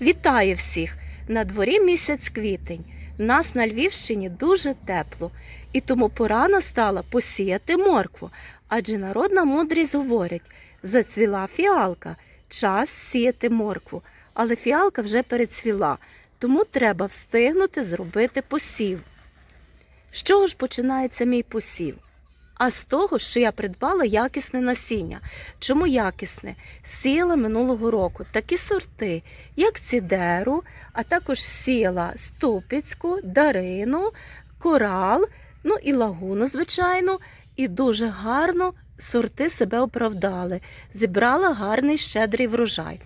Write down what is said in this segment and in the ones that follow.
Вітаю всіх! На дворі місяць квітень. Нас на Львівщині дуже тепло, і тому пора настала посіяти моркву. Адже народна мудрість говорить: зацвіла фіалка, час сіяти моркву, але фіалка вже перецвіла, тому треба встигнути зробити посів. З чого ж починається мій посів? А з того, що я придбала якісне насіння. Чому якісне? Сіяла минулого року такі сорти, як цідеру, а також сіяла ступіцьку, дарину, корал, ну і лагуну, звичайно, і дуже гарно сорти себе оправдали. Зібрала гарний щедрий врожай.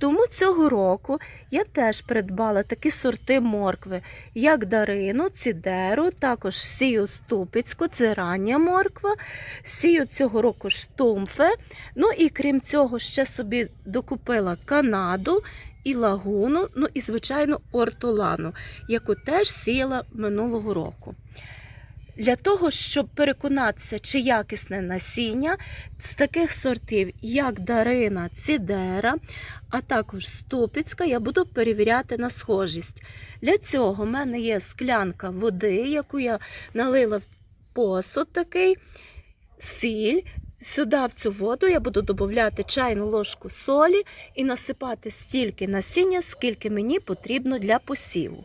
Тому цього року я теж придбала такі сорти моркви, як дарину, цідеру, також сію ступицьку, це рання морква, сію цього року штумфе. Ну і крім цього, ще собі докупила Канаду і лагуну, ну і, звичайно, ортолану, яку теж сіяла минулого року. Для того, щоб переконатися, чи якісне насіння з таких сортів, як дарина, цідера, а також ступіцька, я буду перевіряти на схожість. Для цього в мене є склянка води, яку я налила в посуд такий, сіль. Сюди в цю воду я буду додати чайну ложку солі і насипати стільки насіння, скільки мені потрібно для посіву.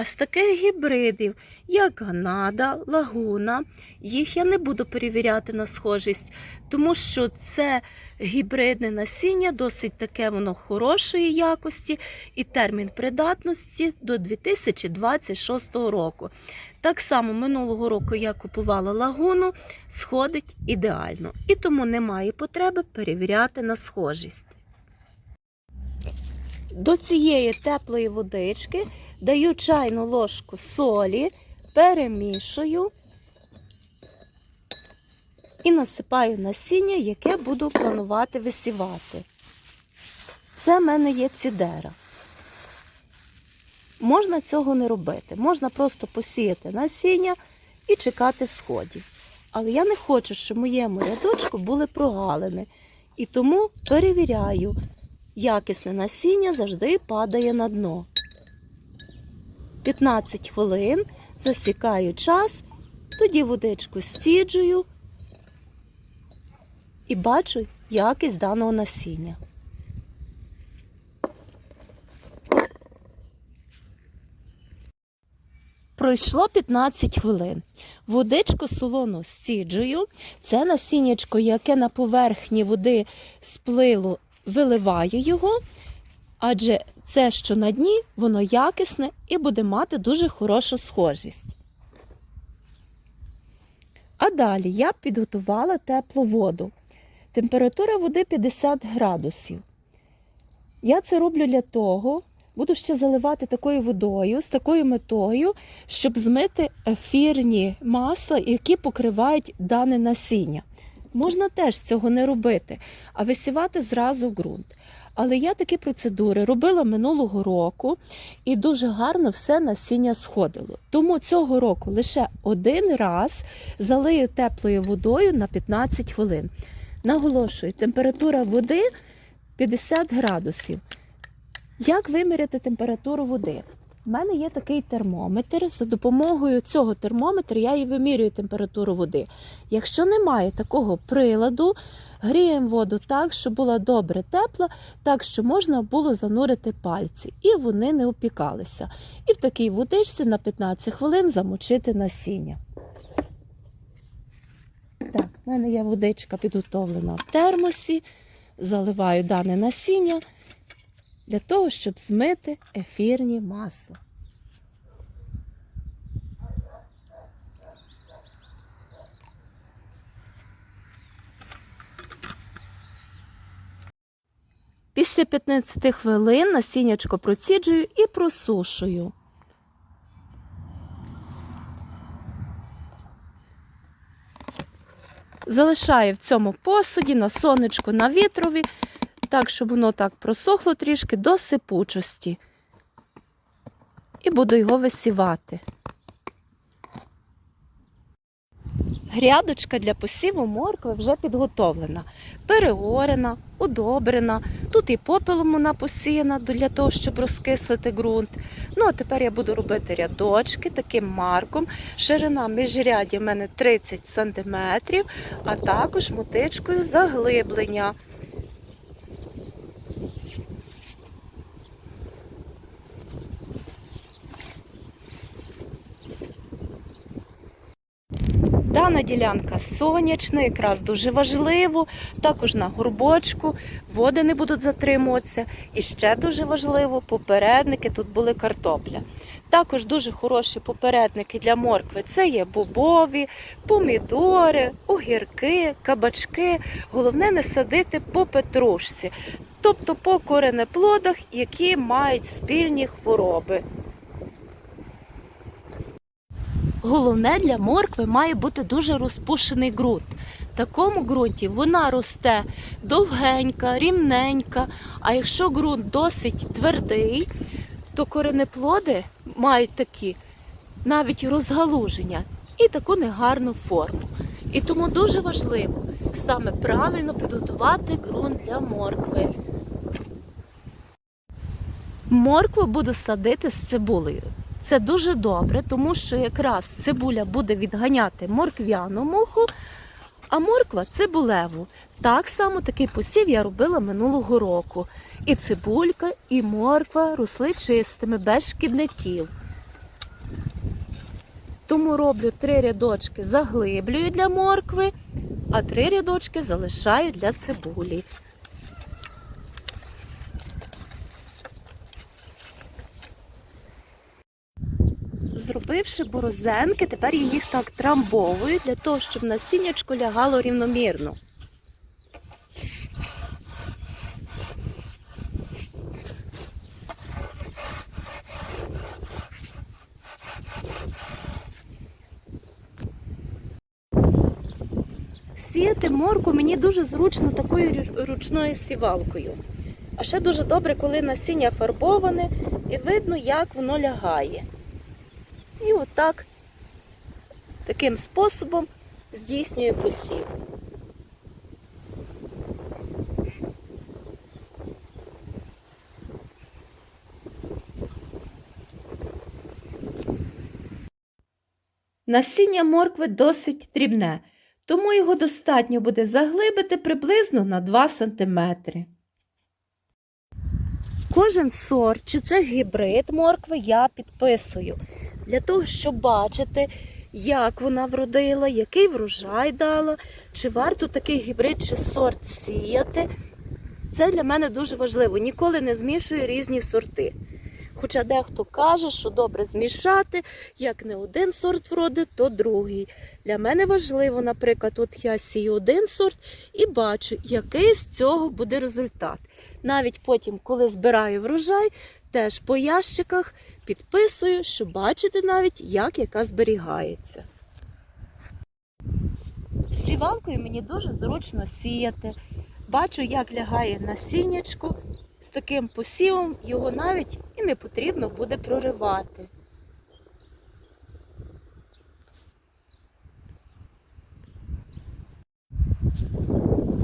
А з таких гібридів, як Ганада, Лагуна, їх я не буду перевіряти на схожість, тому що це гібридне насіння, досить таке воно хорошої якості і термін придатності до 2026 року. Так само минулого року я купувала лагуну, сходить ідеально, і тому немає потреби перевіряти на схожість. До цієї теплої водички даю чайну ложку солі, перемішую і насипаю насіння, яке буду планувати висівати. Це в мене є цідера. Можна цього не робити. Можна просто посіяти насіння і чекати сходів. Але я не хочу, щоб моєму рядочку були прогалини. І тому перевіряю, якісне насіння завжди падає на дно. 15 хвилин засікаю час, тоді водичку стіджую і бачу якість даного насіння. Пройшло 15 хвилин. Водичку солону стіджую. Це насіннячко, яке на поверхні води сплило, виливаю його, адже це, що на дні, воно якісне і буде мати дуже хорошу схожість. А далі я підготувала теплу воду. Температура води 50 градусів. Я це роблю для того, буду ще заливати такою водою, з такою метою, щоб змити ефірні масла, які покривають дане насіння. Можна теж цього не робити, а висівати зразу ґрунт. Але я такі процедури робила минулого року і дуже гарно все насіння сходило. Тому цього року лише один раз залию теплою водою на 15 хвилин. Наголошую, температура води 50 градусів. Як виміряти температуру води? У мене є такий термометр. За допомогою цього термометра я і вимірюю температуру води. Якщо немає такого приладу, гріємо воду так, щоб була добре тепла, так що можна було занурити пальці, і вони не опікалися. І в такій водичці на 15 хвилин замочити насіння. Так, в мене є водичка підготовлена в термосі, заливаю дане насіння для того, щоб змити ефірні масла. Після 15 хвилин насіннячко проціджую і просушую. Залишаю в цьому посуді на сонечку на вітрові так, щоб воно так просохло трішки до сипучості. І буду його висівати. Грядочка для посіву моркви вже підготовлена, переорена, удобрена. Тут і попелом вона посіяна для того, щоб розкислити ґрунт. Ну а тепер я буду робити рядочки таким марком. Ширина міжрядя в мене 30 см, а також мотичкою заглиблення. Дана ділянка сонячна, якраз дуже важливо. Також на горбочку води не будуть затримуватися. І ще дуже важливо, попередники тут були картопля. Також дуже хороші попередники для моркви це є бобові, помідори, огірки, кабачки. Головне не садити по петрушці, тобто по коренеплодах, які мають спільні хвороби. Головне для моркви має бути дуже розпушений ґрунт. В такому ґрунті вона росте довгенька, рівненька. А якщо ґрунт досить твердий, то коренеплоди мають такі навіть розгалуження і таку негарну форму. І тому дуже важливо саме правильно підготувати ґрунт для моркви. Моркву буду садити з цибулею. Це дуже добре, тому що якраз цибуля буде відганяти морквяну муху, а морква цибулеву. Так само такий посів я робила минулого року. І цибулька, і морква росли чистими, без шкідників. Тому роблю три рядочки, заглиблюю для моркви, а три рядочки залишаю для цибулі. Зробивши борозенки, тепер я їх так трамбовую для того, щоб насіннячко лягало рівномірно. Сіяти морку мені дуже зручно такою ручною сівалкою. А ще дуже добре, коли насіння фарбоване і видно, як воно лягає. І отак таким способом здійснює посів. Насіння моркви досить дрібне, тому його достатньо буде заглибити приблизно на 2 см. Кожен сорт, чи це гібрид моркви, я підписую для того, щоб бачити, як вона вродила, який врожай дала, чи варто такий гібрид чи сорт сіяти. Це для мене дуже важливо. Ніколи не змішую різні сорти. Хоча дехто каже, що добре змішати, як не один сорт вродить, то другий. Для мене важливо, наприклад, от я сію один сорт і бачу, який з цього буде результат. Навіть потім, коли збираю врожай, теж по ящиках підписую, щоб бачити навіть, як яка зберігається. Сівалкою мені дуже зручно сіяти. Бачу, як лягає насіннячко. З таким посівом його навіть і не потрібно буде проривати.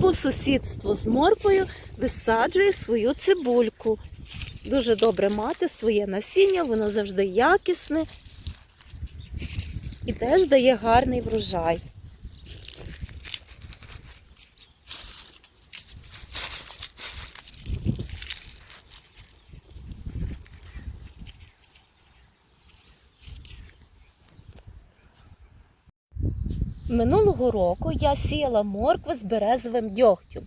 По сусідству з морквою висаджує свою цибульку. Дуже добре мати своє насіння, воно завжди якісне і теж дає гарний врожай. Минулого року я сіяла моркву з березовим дьогтем.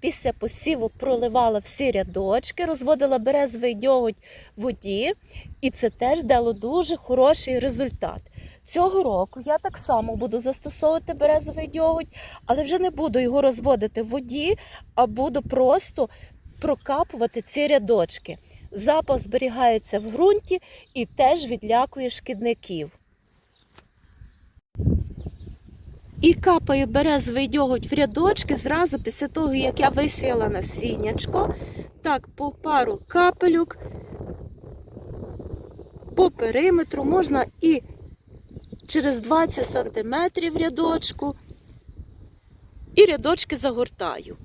Після посіву проливала всі рядочки, розводила березовий дьоготь в воді, і це теж дало дуже хороший результат. Цього року я так само буду застосовувати березовий дьоготь, але вже не буду його розводити в воді, а буду просто прокапувати ці рядочки. Запах зберігається в ґрунті і теж відлякує шкідників. І капаю березовий дьоготь в рядочки зразу після того, як я висіяла насіннячко. Так, по пару капелюк по периметру можна і через 20 см рядочку і рядочки загортаю.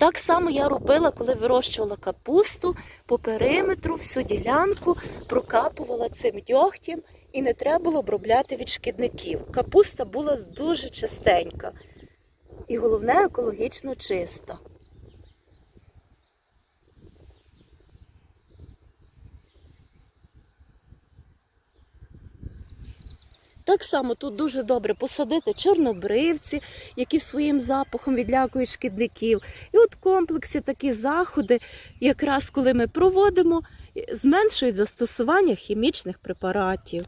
Так само я робила, коли вирощувала капусту по периметру, всю ділянку прокапувала цим дьогтем і не треба було обробляти від шкідників. Капуста була дуже чистенька і головне екологічно чиста. Так само тут дуже добре посадити чорнобривці, які своїм запахом відлякують шкідників. І от в комплексі такі заходи, якраз коли ми проводимо, зменшують застосування хімічних препаратів.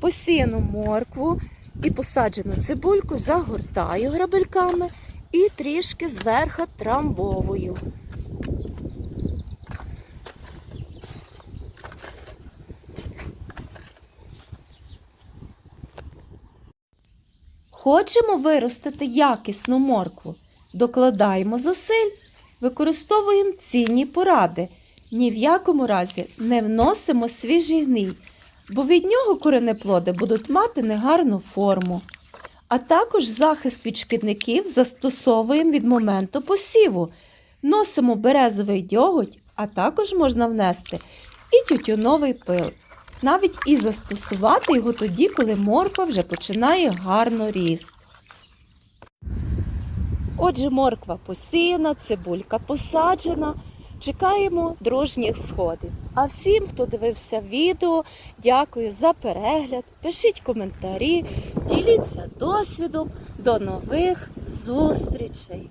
Посіяну моркву і посаджену цибульку загортаю грабельками і трішки зверху трамбовую. Хочемо виростити якісну моркву. Докладаємо зусиль, використовуємо цінні поради. Ні в якому разі не вносимо свіжий гній, бо від нього коренеплоди будуть мати негарну форму. А також захист від шкідників застосовуємо від моменту посіву. Носимо березовий дьоготь, а також можна внести і тютюновий пил. Навіть і застосувати його тоді, коли морква вже починає гарно ріст. Отже, морква посіяна, цибулька посаджена. Чекаємо дружніх сходів. А всім, хто дивився відео, дякую за перегляд. Пишіть коментарі, діліться досвідом. До нових зустрічей!